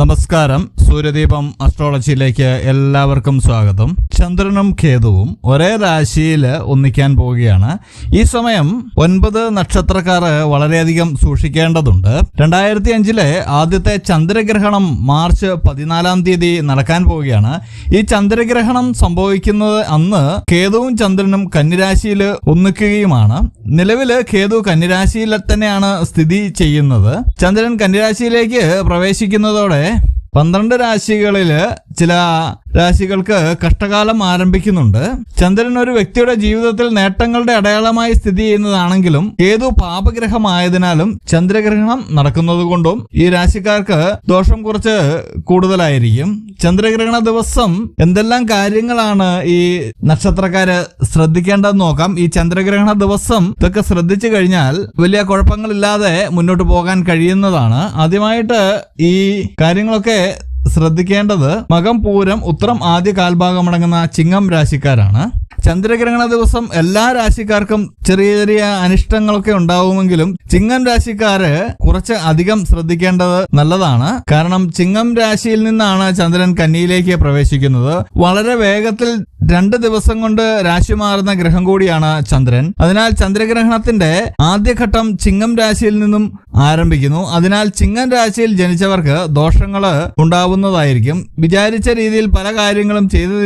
നമസ്കാരം. സൂര്യദീപം അസ്ട്രോളജിയിലേക്ക് എല്ലാവർക്കും സ്വാഗതം. ചന്ദ്രനും കേതുവും ഒരേ രാശിയിൽ ഒന്നിക്കാൻ പോവുകയാണ്. ഈ സമയം ഒൻപത് നക്ഷത്രക്കാർ വളരെയധികം സൂക്ഷിക്കേണ്ടതുണ്ട്. രണ്ടായിരത്തി അഞ്ചിലെ ആദ്യത്തെ ചന്ദ്രഗ്രഹണം മാർച്ച് പതിനാലാം തീയതി നടക്കാൻ പോവുകയാണ്. ഈ ചന്ദ്രഗ്രഹണം സംഭവിക്കുന്നത് അന്ന് കേതുവും ചന്ദ്രനും കന്നിരാശിയിൽ ഒന്നിക്കുകയുമാണ്. നിലവിൽ കേതു കന്നിരാശിയിൽ തന്നെയാണ് സ്ഥിതി ചെയ്യുന്നത്. ചന്ദ്രൻ കന്നിരാശിയിലേക്ക് പ്രവേശിക്കുന്നതോടെ പന്ത്രണ്ട് രാശികളിൽ ചില രാശികൾക്ക് കഷ്ടകാലം ആരംഭിക്കുന്നുണ്ട്. ചന്ദ്രൻ ഒരു വ്യക്തിയുടെ ജീവിതത്തിൽ നേട്ടങ്ങളുടെ അടയാളമായി സ്ഥിതി ചെയ്യുന്നതാണെങ്കിലും ഏതു പാപഗ്രഹമായതിനാലും ചന്ദ്രഗ്രഹണം നടക്കുന്നത് കൊണ്ടും ഈ രാശിക്കാർക്ക് ദോഷം കുറച്ച് കൂടുതലായിരിക്കും. ചന്ദ്രഗ്രഹണ ദിവസം എന്തെല്ലാം കാര്യങ്ങളാണ് ഈ നക്ഷത്രക്കാര് ശ്രദ്ധിക്കേണ്ടതെന്ന് നോക്കാം. ഈ ചന്ദ്രഗ്രഹണ ദിവസം ഇതൊക്കെ ശ്രദ്ധിച്ചു കഴിഞ്ഞാൽ വലിയ കുഴപ്പങ്ങളില്ലാതെ മുന്നോട്ട് പോകാൻ കഴിയുന്നതാണ്. ആദ്യമായിട്ട് ഈ കാര്യങ്ങളൊക്കെ ശ്രദ്ധിക്കേണ്ടത് മകം പൂരം ഉത്രം ആദ്യ കാൽഭാഗമടങ്ങുന്ന ചിങ്ങം രാശിക്കാരാണ്. ചന്ദ്രഗ്രഹണ ദിവസം എല്ലാ രാശിക്കാർക്കും ചെറിയ ചെറിയ അനിഷ്ടങ്ങളൊക്കെ ഉണ്ടാവുമെങ്കിലും ചിങ്ങം രാശിക്കാര് കുറച്ച് അധികം ശ്രദ്ധിക്കേണ്ടത് നല്ലതാണ്. കാരണം ചിങ്ങം രാശിയിൽ നിന്നാണ് ചന്ദ്രൻ കന്നിയിലേക്ക് പ്രവേശിക്കുന്നത്. വളരെ വേഗത്തിൽ രണ്ട് ദിവസം കൊണ്ട് രാശി മാറുന്ന ഗ്രഹം കൂടിയാണ് ചന്ദ്രൻ. അതിനാൽ ചന്ദ്രഗ്രഹണത്തിന്റെ ആദ്യഘട്ടം ചിങ്ങം രാശിയിൽ നിന്നും ആരംഭിക്കുന്നു. അതിനാൽ ചിങ്ങം രാശിയിൽ ജനിച്ചവർക്ക് ദോഷങ്ങൾ ഉണ്ടാവുന്നതായിരിക്കും. വിചാരിച്ച രീതിയിൽ പല കാര്യങ്ങളും ചെയ്ത്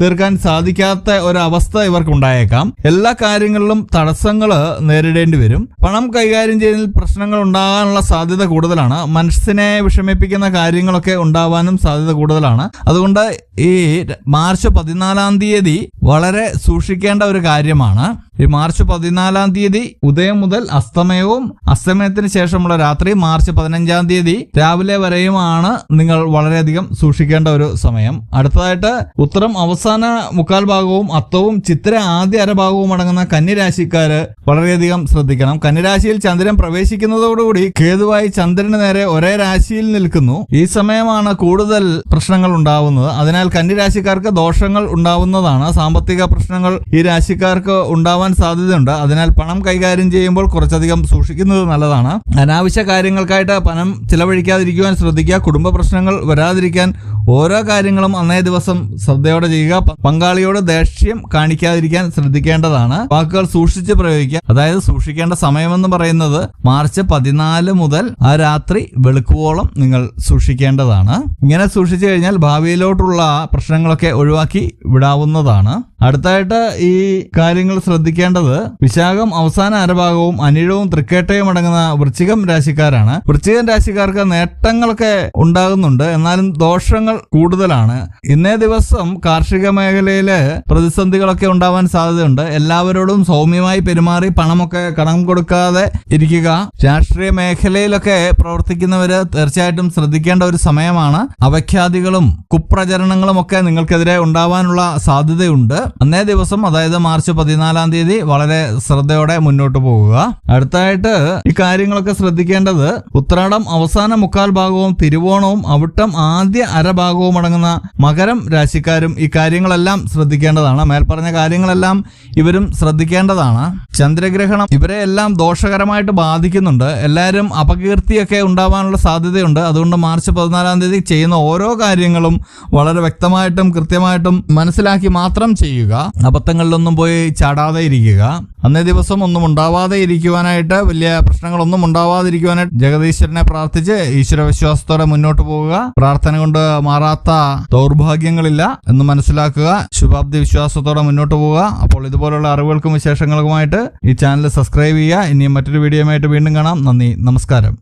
തീർക്കാൻ സാധിക്കാത്ത ഒരവസ്ഥ ഇവർക്കുണ്ടായേക്കാം. എല്ലാ കാര്യങ്ങളിലും തടസ്സങ്ങൾ നേരിടേണ്ടി വരും. പണം കൈകാര്യം ചെയ്യുന്നതിൽ പ്രശ്നങ്ങൾ ഉണ്ടാകാനുള്ള സാധ്യത കൂടുതലാണ്. മനസ്സിനെ വിഷമിപ്പിക്കുന്ന കാര്യങ്ങളൊക്കെ ഉണ്ടാവാനും സാധ്യത കൂടുതലാണ്. അതുകൊണ്ട് ഈ മാർച്ച് പതിനാലാം തീയതി വളരെ സൂക്ഷിക്കേണ്ട ഒരു കാര്യമാണ്. ഈ മാർച്ച് പതിനാലാം തീയതി ഉദയം മുതൽ അസ്തമയവും അസ്തമയത്തിന് ശേഷമുള്ള രാത്രി മാർച്ച് പതിനഞ്ചാം തീയതി രാവിലെ വരെയുമാണ് നിങ്ങൾ വളരെയധികം സൂക്ഷിക്കേണ്ട ഒരു സമയം. അടുത്തതായിട്ട് ഉത്തരം അവസാന മുക്കാൽ ഭാഗവും അത്തവും ചിത്ര ആദ്യ അരഭാഗവും അടങ്ങുന്ന കന്നിരാശിക്കാര് വളരെയധികം ശ്രദ്ധിക്കണം. കന്നിരാശിയിൽ ചന്ദ്രൻ പ്രവേശിക്കുന്നതോടുകൂടി കേതുവായി ചന്ദ്രന് നേരെ ഒരേ രാശിയിൽ നിൽക്കുന്നു. ഈ സമയമാണ് കൂടുതൽ പ്രശ്നങ്ങൾ ഉണ്ടാവുന്നത്. അതിനാൽ കന്നിരാശിക്കാർക്ക് ദോഷങ്ങൾ ഉണ്ടാവുന്നതാണ്. സാമ്പത്തിക പ്രശ്നങ്ങൾ ഈ രാശിക്കാർക്ക് ഉണ്ടാവാൻ സാധ്യതയുണ്ട്. അതിനാൽ പണം കൈകാര്യം ചെയ്യുമ്പോൾ കുറച്ചധികം സൂക്ഷിക്കുന്നത് നല്ലതാണ്. അനാവശ്യ കാര്യങ്ങൾക്കായിട്ട് പണം ചിലവഴിക്കാതിരിക്കുവാൻ ശ്രദ്ധിക്കുക. കുടുംബ പ്രശ്നങ്ങൾ വരാതിരിക്കാൻ ഓരോ കാര്യങ്ങളും അന്നേ ദിവസം ശ്രദ്ധയോടെ ചെയ്യുക. പങ്കാളിയോട് ദേഷ്യം കാണിക്കാതിരിക്കാൻ ശ്രദ്ധിക്കേണ്ടതാണ്. വാക്കുകൾ സൂക്ഷിച്ച് പ്രയോഗിക്കുക. അതായത് സൂക്ഷിക്കേണ്ട സമയമെന്ന് പറയുന്നത് മാർച്ച് പതിനാല് മുതൽ ആ രാത്രി വെളുക്കുവോളം നിങ്ങൾ സൂക്ഷിക്കേണ്ടതാണ്. ഇങ്ങനെ സൂക്ഷിച്ചു കഴിഞ്ഞാൽ ഭാവിയിലോട്ടുള്ള പ്രശ്നങ്ങളൊക്കെ ഒഴിവാക്കി വിടാവുന്നതാണ്. അടുത്തായിട്ട് ഈ കാര്യങ്ങൾ ശ്രദ്ധിക്കേണ്ടത് വിശാഖം അവസാന അരഭാഗവും അനിഴവും തൃക്കേട്ടയും അടങ്ങുന്ന വൃശ്ചികം രാശിക്കാരാണ്. വൃശ്ചികം രാശിക്കാർക്ക് നേട്ടങ്ങളൊക്കെ ഉണ്ടാകുന്നുണ്ട്. എന്നാലും ദോഷങ്ങൾ കൂടുതലാണ്. ഇന്നേ ദിവസം കാർഷിക മേഖലയിൽ പ്രതിസന്ധികളൊക്കെ ഉണ്ടാവാൻ സാധ്യതയുണ്ട്. എല്ലാവരോടും സൗമ്യമായി പെരുമാറി പണമൊക്കെ കടം കൊടുക്കാതെ ഇരിക്കുക. രാഷ്ട്രീയ മേഖലയിലൊക്കെ പ്രവർത്തിക്കുന്നവര് തീർച്ചയായിട്ടും ശ്രദ്ധിക്കേണ്ട ഒരു സമയമാണ്. അവഖ്യാതികളും കുപ്രചരണങ്ങളും ഒക്കെ നിങ്ങൾക്കെതിരെ ഉണ്ടാവാനുള്ള സാധ്യതയുണ്ട്. അന്നേ ദിവസം അതായത് മാർച്ച് പതിനാലാം തീയതി വളരെ ശ്രദ്ധയോടെ മുന്നോട്ട് പോകുക അടുത്തായിട്ട് ഈ കാര്യങ്ങളൊക്കെ ശ്രദ്ധിക്കേണ്ടത് ഉത്രാടം അവസാന മുക്കാൽ ഭാഗവും തിരുവോണവും അവിട്ടം ആദ്യ അരഭാഗവും അടങ്ങുന്ന മകരം രാശിക്കാരും ഈ കാര്യങ്ങളെല്ലാം ശ്രദ്ധിക്കേണ്ടതാണ്. മേൽപ്പറഞ്ഞ കാര്യങ്ങളെല്ലാം ഇവരും ശ്രദ്ധിക്കേണ്ടതാണ്. ചന്ദ്രഗ്രഹണം ഇവരെ എല്ലാം ദോഷകരമായിട്ട് ബാധിക്കുന്നുണ്ട്. എല്ലാവരും അപകീർത്തിയൊക്കെ ഉണ്ടാവാനുള്ള സാധ്യതയുണ്ട്. അതുകൊണ്ട് മാർച്ച് പതിനാലാം തീയതി ചെയ്യുന്ന ഓരോ കാര്യങ്ങളും വളരെ വ്യക്തമായിട്ടും കൃത്യമായിട്ടും മനസ്സിലാക്കി മാത്രം ചെയ്യുക. അബദ്ധങ്ങളിലൊന്നും പോയി ചാടാതെ ഇരിക്കുക. അന്നേ ദിവസം ഒന്നും ഉണ്ടാവാതെ ഇരിക്കുവാനായിട്ട് വലിയ പ്രശ്നങ്ങളൊന്നും ഉണ്ടാവാതിരിക്കുവാനായിട്ട് ജഗദീശ്വരനെ പ്രാർത്ഥിച്ച് ഈശ്വരവിശ്വാസത്തോടെ മുന്നോട്ട് പോവുക പ്രാർത്ഥന കൊണ്ട് മാറാത്ത ദൗർഭാഗ്യങ്ങളില്ല എന്ന് മനസ്സിലാക്കുക. ശുഭാബ്ദി വിശ്വാസത്തോടെ മുന്നോട്ട് പോവുക അപ്പോൾ ഇതുപോലുള്ള അറിവുകൾക്കും വിശേഷങ്ങൾക്കുമായിട്ട് ഈ ചാനൽ സബ്സ്ക്രൈബ് ചെയ്യുക. ഇനിയും മറ്റൊരു വീഡിയോയുമായിട്ട് വീണ്ടും കാണാം. നന്ദി. നമസ്കാരം.